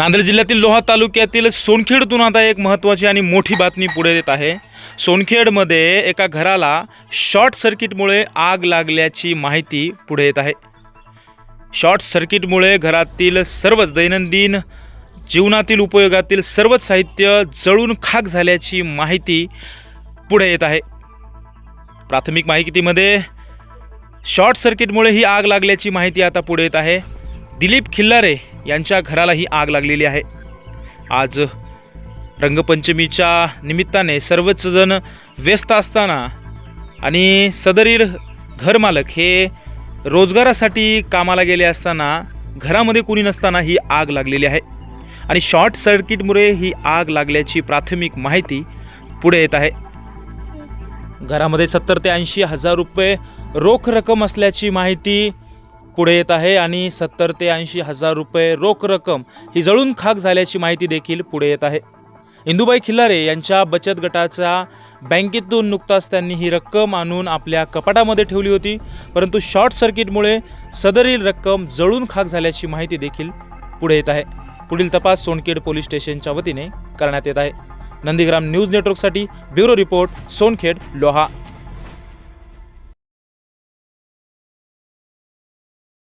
नांदेड जिल्ह्यातील लोहा तालुक्यातील सोनखेडतून आता एक महत्त्वाची आणि मोठी बातमी पुढे येत आहे. सोनखेडमध्ये एका घराला शॉर्ट सर्किटमुळे आग लागल्याची माहिती पुढे येत आहे. शॉर्ट सर्किटमुळे घरातील सर्वच दैनंदिन जीवनातील उपयोगातील सर्वच साहित्य जळून खाक झाल्याची माहिती पुढे येत आहे. प्राथमिक माहितीमध्ये शॉर्ट सर्किटमुळे ही आग लागल्याची माहिती आता पुढे येत आहे. दिलीप खिल्लारे यांच्या घराला ही आग लागलेली आहे. आज रंगपंचमीच्या निमित्ताने सर्वच जण व्यस्त असताना आणि सदरील घरमालक हे रोजगारासाठी कामाला गेले असताना घरामध्ये कुणी नसताना ही आग लागलेली आहे. आणि शॉर्ट सर्किटमुळे ही आग लागल्याची प्राथमिक माहिती पुढे येत आहे. घरामध्ये सत्तर ते ऐंशी हजार रुपये रोख रक्कम असल्याची माहिती पुढे येत आहे आणि सत्तर ते ऐंशी हजार रुपये रोख रक्कम ही जळून खाक झाल्याची माहिती देखील पुढे येत आहे. इंदुबाई खिल्लारे यांच्या बचत गटाचा बँकेतून नुकताच त्यांनी ही रक्कम आणून आपल्या कपाटामध्ये ठेवली होती परंतु शॉर्ट सर्किटमुळे सदरील रक्कम जळून खाक झाल्याची माहिती देखील पुढे येत आहे. पुढील तपास सोनखेड पोलीस स्टेशनच्या वतीने करण्यात येत आहे. नंदीग्राम न्यूज नेटवर्कसाठी ब्युरो रिपोर्ट सोनखेड लोहा.